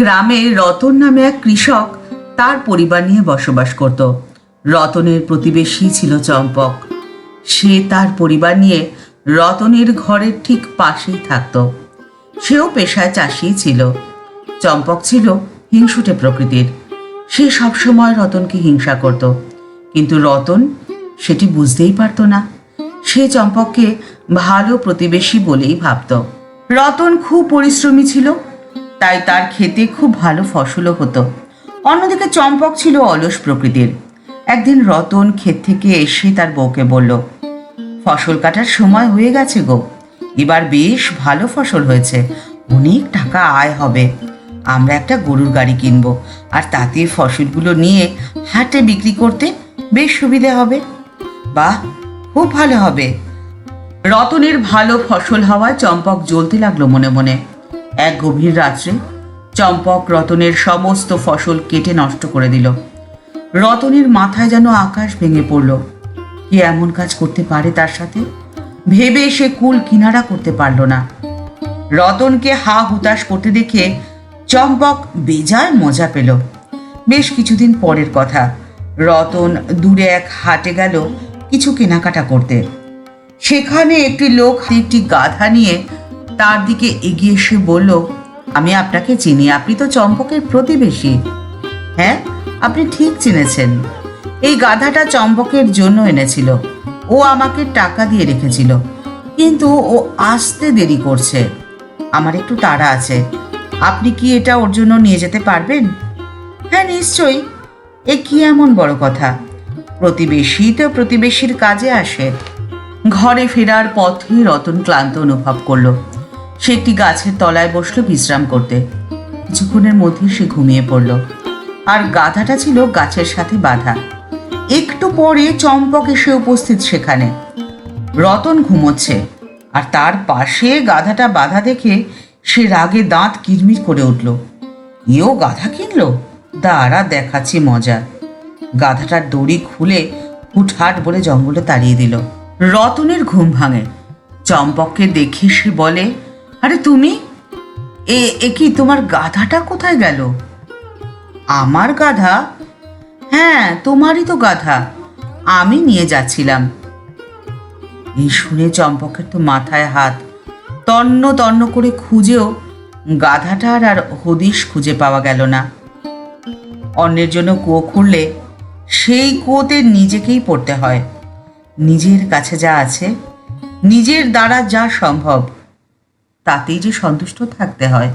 গ্রামে রতন নামে এক কৃষক তার পরিবার নিয়ে বসবাস করত। রতনের প্রতিবেশী ছিল চম্পক। সে তার পরিবার নিয়ে রতনের ঘরের ঠিক পাশেই থাকত। সেও পেশায় চাষিই ছিল। চম্পক ছিল হিংসুটে প্রকৃতির। সে সবসময় রতনকে হিংসা করত। কিন্তু রতন সেটি বুঝতেই পারত না। সে চম্পককে ভালো প্রতিবেশী বলেই ভাবত। রতন খুব পরিশ্রমী ছিল তাই তার খেতে খুব ভালো ফসলও হতো। অন্যদিকে চম্পক ছিল অলস প্রকৃতির। একদিন রতন ক্ষেত থেকে এসে তার বউকে বলল, ফসল কাটার সময় হয়ে গেছে গো। এবার বেশ ভালো ফসল হয়েছে। অনেক টাকা আয় হবে। আমরা একটা গরুর গাড়ি কিনবো আর তাতে ফসলগুলো নিয়ে হাটে বিক্রি করতে বেশ সুবিধে হবে। বাহ, খুব ভালো হবে। রতনের ভালো ফসল হওয়ায় চম্পক জ্বলতে লাগল মনে মনে। এক গভীর রাত্রে চম্পক রতনের সমস্ত ফসল কেটে নষ্ট করে দিল। রতনের মাথায় যেন আকাশ ভেঙে পড়ল। কি এমন কাজ করতে পারে তার সাথে? ভেবে সে কুল কিনারা করতে পারল না। রতনকে হা হুতাশ করতে দেখে চম্পক বেজায় মজা পেল। বেশ কিছুদিন পরের কথা। রতন দূরে এক হাটে গেল কিছু কেনাকাটা করতে। সেখানে একটি লোক একটি গাধা নিয়ে তার দিকে এগিয়ে এসে বলল, আমি আপনাকে চিনি, আপনি তো চম্পকের প্রতিবেশী। হ্যাঁ আপনি ঠিক চিনেছেন। এই গাধাটা চম্পকের জন্য এনেছিল। ও আমাকে টাকা দিয়ে রেখেছিল। কিন্তু ও আসতে দেরি করছে। আমার একটু তাড়া আছে। আপনি কি এটা ওর জন্য নিয়ে যেতে পারবেন? হ্যাঁ নিশ্চয়ই। এ কি এমন বড় কথা? প্রতিবেশী তো প্রতিবেশীর কাজে আসে। ঘরে ফেরার পথে রতন ক্লান্ত অনুভব করল। সে একটি গাছের তলায় বসল বিশ্রাম করতে। কিছুক্ষণের মধ্যে সে ঘুমিয়ে পড়ল। আর গাধাটা ছিল গাছের সাথে বাঁধা। একটু পরে চম্পক এসে উপস্থিত সেখানে। রতন ঘুমোচ্ছে। আর তার পাশে গাধাটা বাধা দেখে সে রাগে দাঁত কিরমির করে উঠল। এও গাধা কিনলো? দাঁড়া, দেখাচ্ছি মজা। গাধাটার দড়ি খুলে হুটহাট বলে জঙ্গলে তাড়িয়ে দিল। রতনের ঘুম ভাঙে। চম্পককে দেখে সে বলে আরে তুমি? এ এ কি তোমার গাধাটা কোথায় গেল? আমার গাধা? হ্যাঁ তোমারই তো গাধা। আমি নিয়ে যাচ্ছিলাম। এই শুনে চম্পকের তো মাথায় হাত। তন্ন তন্ন করে খুঁজেও গাধাটার আর হদিশ খুঁজে পাওয়া গেল না। অন্যের জন্য কুয়ো খুঁড়লে সেই কুয়োতে নিজেকেই পড়তে হয়। নিজের কাছে যা আছে, নিজের দ্বারা যা সম্ভব। তাতেই যে সন্তুষ্ট থাকতে হয়।